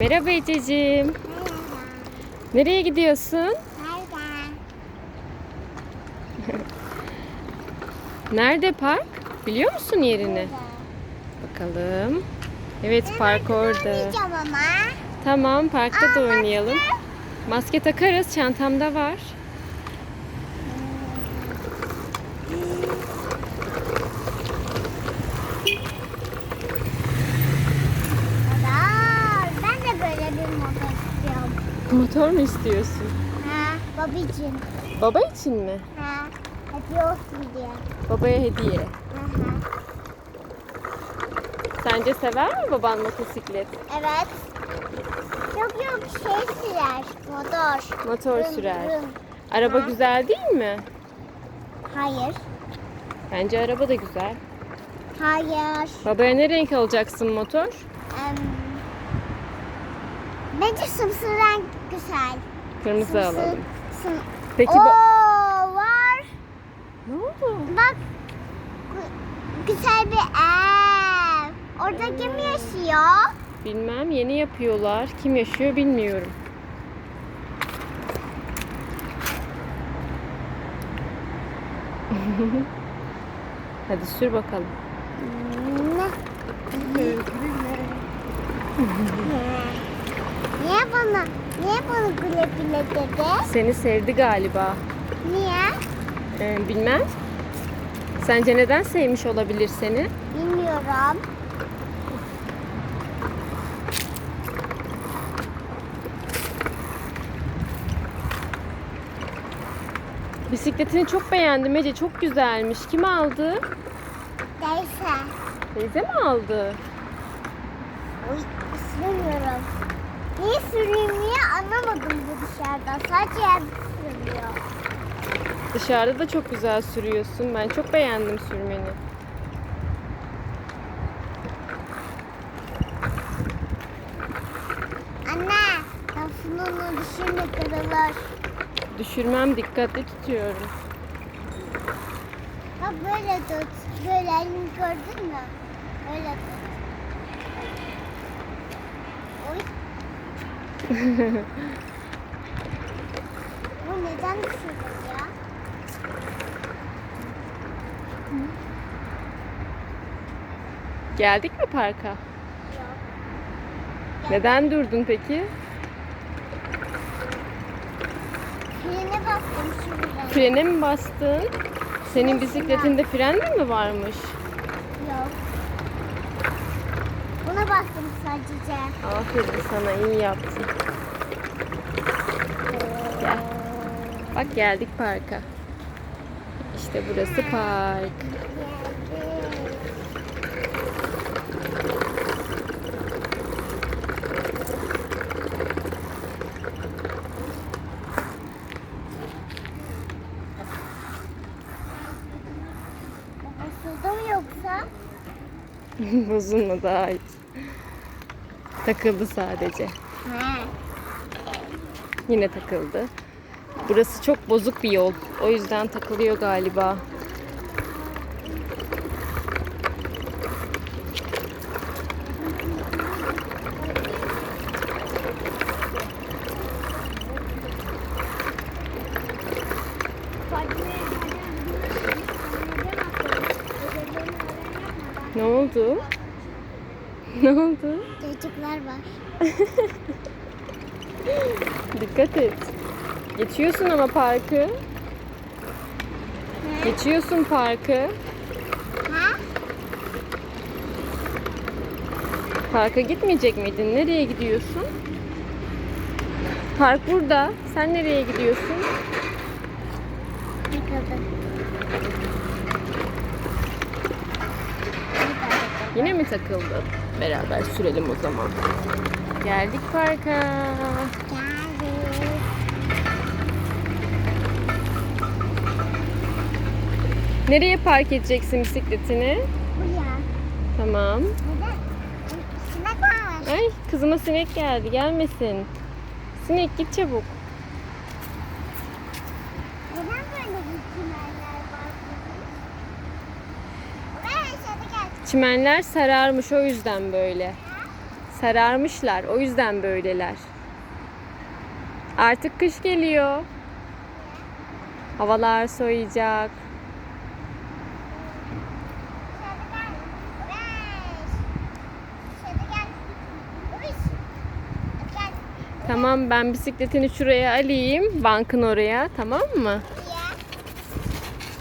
Merhaba Ececiğim. Merhaba. Nereye gidiyorsun? Nereden? Nerede park? Biliyor musun yerini? Bakalım. Evet park orada. Ama. Tamam parkta da Aa, oynayalım. Maske takarız çantamda var. Aa, ben de böyle bir motor istiyorum. Motor mu istiyorsun? Ha, babacığım. Baba için mi? Ha, hediye olsun diye. Babaya hediye. Aha. Sence sever mi baban motosiklet? Evet. Yok yok şey sürer. Motor. Motor Rım, sürer. rım. Araba Ha. güzel değil mi? Hayır. Bence araba da güzel. Hayır. Babaya ne renk alacaksın motor? Em, bence sımsır renk güzel. Kırmızı Sımsır- alalım. Sım... Peki Oo, var. Ne oldu? Bak gü- güzel bir ev. Orada kim yaşıyor? Bilmem yeni yapıyorlar. Kim yaşıyor bilmiyorum. Hadi sür bakalım. niye bana niye bana güle güle dedi? Seni sevdi galiba. Niye? Ee, bilmem. Sence neden sevmiş olabilir seni? Bilmiyorum. Bisikletini çok beğendim Ece. Çok güzelmiş. Kim aldı? Neyse. Teyze mi aldı? Uy, sürmüyorum. Niye niye anlamadım bu dışarıda. Sadece yerde sürüyor. Dışarıda da çok güzel sürüyorsun. Ben çok beğendim sürmeni. Anne, lafını onu düşürme kırılır. Düşürmem dikkatli tutuyorum. Bak böyle tut. Böyle elini gördün mü? Böyle tut. Bu neden düşürdün ya? Geldik mi parka? Yok. Neden durdun peki? Frene bastım şurada. Frene mi bastın? Senin bisikletinde fren mi varmış? Yok. Buna bastım sadece. Aferin sana iyi yaptın. Gel. Bak geldik parka. İşte burası park. Mu yoksa? Bozulmadı ait. Takıldı sadece. He. Yine takıldı. Burası çok bozuk bir yol. O yüzden takılıyor galiba. Ne oldu? Ne oldu? Çocuklar var. Dikkat et. Geçiyorsun ama parkı. Geçiyorsun parkı. Ha? Parka gitmeyecek miydin? Nereye gidiyorsun? Park burada. Sen nereye gidiyorsun? Yıkıldı. Yine mi takıldı? Beraber sürelim o zaman. Geldik parka. Geldik. Nereye park edeceksin bisikletini? Buraya. Tamam. Burada sinek var. Ay kızıma sinek geldi. Gelmesin. Sinek git çabuk. Neden böyle bir çimenler var? Buraya aşağıda gel. Çimenler sararmış o yüzden böyle. Sararmışlar. O yüzden böyleler. Artık kış geliyor. Havalar soğuyacak. Tamam ben bisikletini şuraya alayım. Bankın oraya. Tamam mı?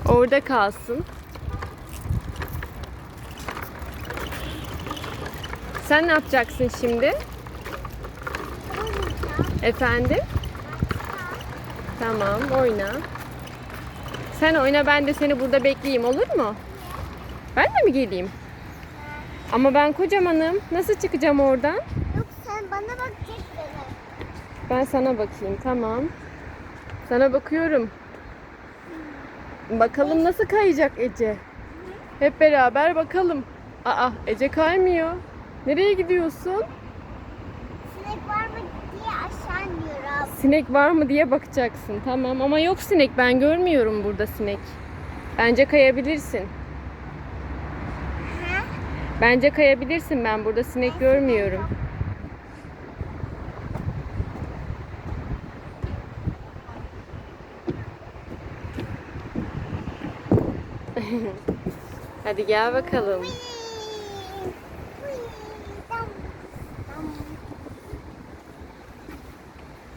Orada kalsın. Sen ne yapacaksın şimdi? Efendim? Tamam oyna. Sen oyna ben de seni burada bekleyeyim olur mu? Ben de mi geleyim? Ama ben kocamanım. Nasıl çıkacağım oradan? Yok sen bana bakacaksın. Ben sana bakayım tamam. Sana bakıyorum. Bakalım nasıl kayacak Ece. Hep beraber bakalım. Aa Ece kaymıyor. Nereye gidiyorsun? Sinek var mı diye aşağı iniyorum. Sinek var mı diye bakacaksın. Tamam ama yok sinek. Ben görmüyorum burada sinek. Bence kayabilirsin. Ha? Bence kayabilirsin. Ben burada sinek görmüyorum. Hadi gel bakalım.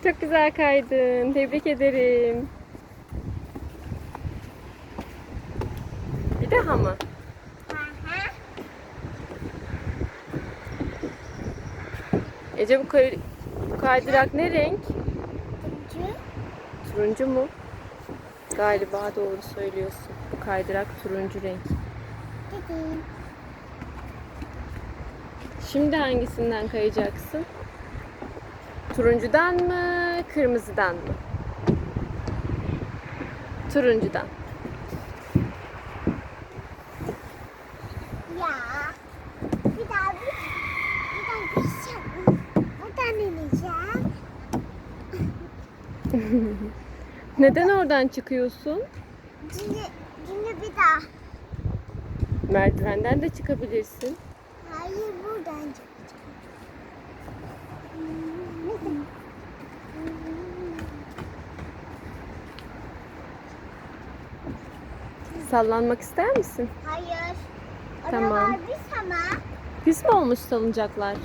Çok güzel kaydın. Tebrik ederim. Bir daha mı? Ece bu, kay- bu kaydırak ne renk? Turuncu. Turuncu mu? Galiba doğru söylüyorsun. Bu kaydırak turuncu renk. Şimdi hangisinden kayacaksın? Turuncudan mı, kırmızıdan mı? Turuncudan. Ya. Bir daha bir, bir daha düşeceğim. Buradan ineceğim. Neden oradan çıkıyorsun? Şimdi, şimdi bir daha. Merdivenden de çıkabilirsin. Hayır buradan çıkacağım. Sallanmak ister misin? Hayır. Tamam. Oralar bir sana. Pis mi olmuş salıncaklar?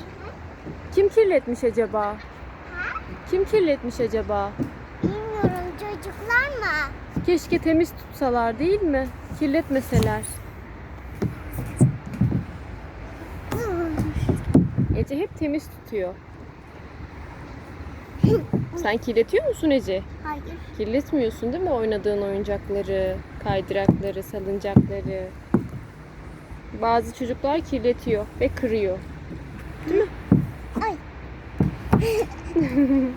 Kim kirletmiş acaba? Kim kirletmiş acaba? Bilmiyorum çocuklar mı? Keşke temiz tutsalar değil mi? Kirletmeseler. Ece hep temiz tutuyor. Sen kirletiyor musun Ece? Hayır. Kirletmiyorsun değil mi oynadığın oyuncakları, kaydırakları, salıncakları? Bazı çocuklar kirletiyor ve kırıyor. Ay.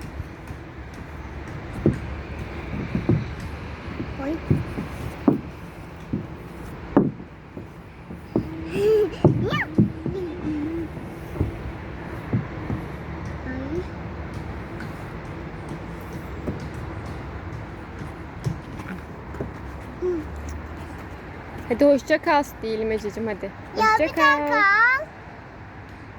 Oy. Ya. Ay. Hadi hoşça kal diyelim Ececiğim hadi. Ya Hoşça bir daha kal.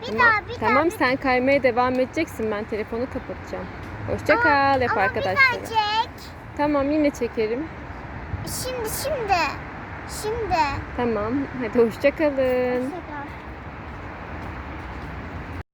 Bir Tamam, daha bir tamam daha. bir- sen kaymaya devam edeceksin. Ben telefonu kapatacağım. Hoşça Ama- kal yap ama arkadaşlara. bir daha çek. Tamam yine çekerim. Şimdi şimdi. Şimdi. Tamam. Hadi hoşça kalın. Hoşça kal.